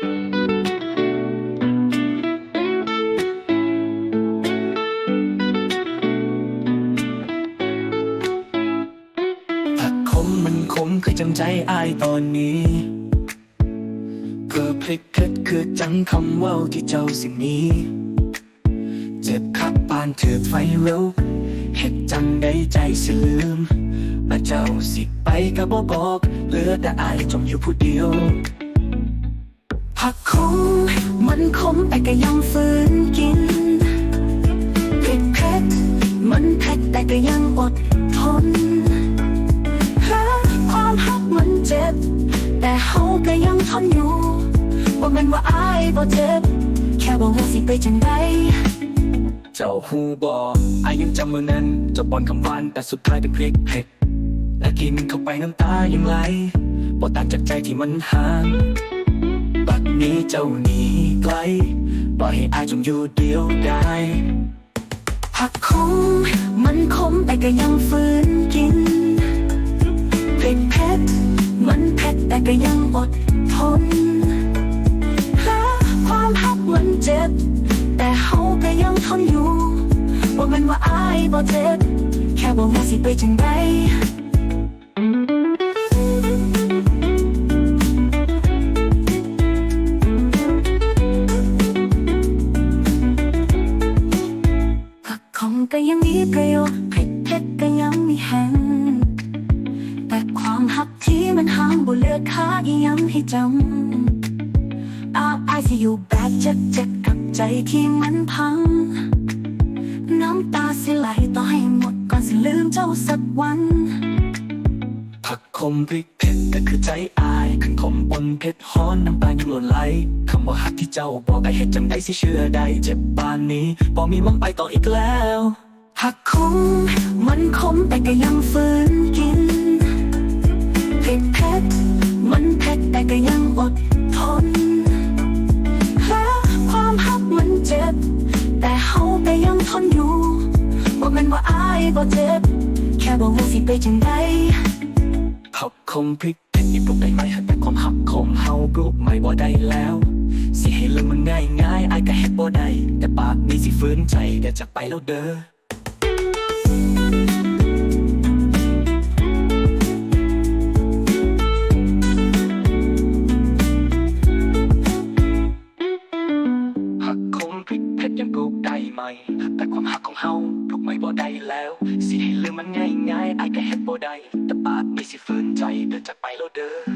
ถ้าคมมันคมคือจังใจอายตอนนี้เพื่อพลิกเพชรคือจังคำเว่าที่เจ้าสิมีเจ็บขับปานถือไฟเร็วเฮ็ดจังได้ใจสิลืมและเจ้าสิไปก็บ่บอก เหลือแต่อายจมอยู่ผู้เดียว ผักคมมันคมแต่ก็ยังฝืนกินเผ็ดเผ็ดมันเผ็ดแต่ก็ยังอดทนหาความหักมันเจ็บ แต่เฮาก็ยังทนอยู่ว่ามันว่าอายบ่เจ็บ แค่บอกว่าสิไปจังไดเจ้าหูบออายยังจำมือนั้นเจ้าบอนคำหวานแต่สุดท้ายเป็นพริกเผ็ดและกินเข้าไปน้ำตายังไหลบ่ต่างจากใจที่มันห่าง นี้เจ้าหนีไกลปล่อยให้อายจงอยู่เดียวได้ผักคมมันคมแต่ก็ยังฝืนกินเผ็ดเผ็ดมันเผ็ดแต่ก็ยังอดทนหาความหักมันเจ็บ แต่เฮาก็ยังทนอยู่ว่ามันว่าอายบ่เจ็บ แค่บอกว่าสิไปจังได ของก็ยังมีประโยชน์เผ็ดเผ็ดก็ยังมีแห้งแต่ความหักที่มันห่างบ่เลือค่าอียังให้จำอาอายสิอยู่แบบเจ็บเจ็บกับใจที่มันพัง น้ำตาสิไหลต่อให้หมดก่อนสิลืมเจ้าสักวันผักคมพริก เผ็ดก็คือใจอายขันคมปนเผ็ดฮ้อนน้ำตายังหล่นไหลคำว่าหักที่เจ้าบอกไอ้เฮ็ดจังได้สิเชื่อได้เจ็บปานนี้บ่มีมังไปต่ออีกแล้วหักคมมันคมแต่ก็ยังฝืนกินเผ็ดเผ็ดมันเผ็ดแต่ก็ยังอดทนหาความหักมันเจ็บ แต่เฮาก็ยังทนอยู่ว่ามันว่าอายบ่เจ็บ แค่บอกว่าสิไปจังได ผักคงพริกเพ็นนี่ปลุกได้ไหมแต่ความหักของเฮาปลุกไม่บ่ได้แล้ว สิให้ลืมมันง่ายง่ายไอ้ก็เฮ็ดบ่ได้แต่ปากนี้สิฟื้นใจเดี๋ยวจะไปแล้วเด้อแต่ความหักของเฮาปลุกไม่บ่ได้แล้ว สิให้ลืมมันง่ายง่ายไอ้ก็เฮ็ดบ่ได้แต่ปากมีสิฟื้น ใจเดินจากไปแล้วเด้อ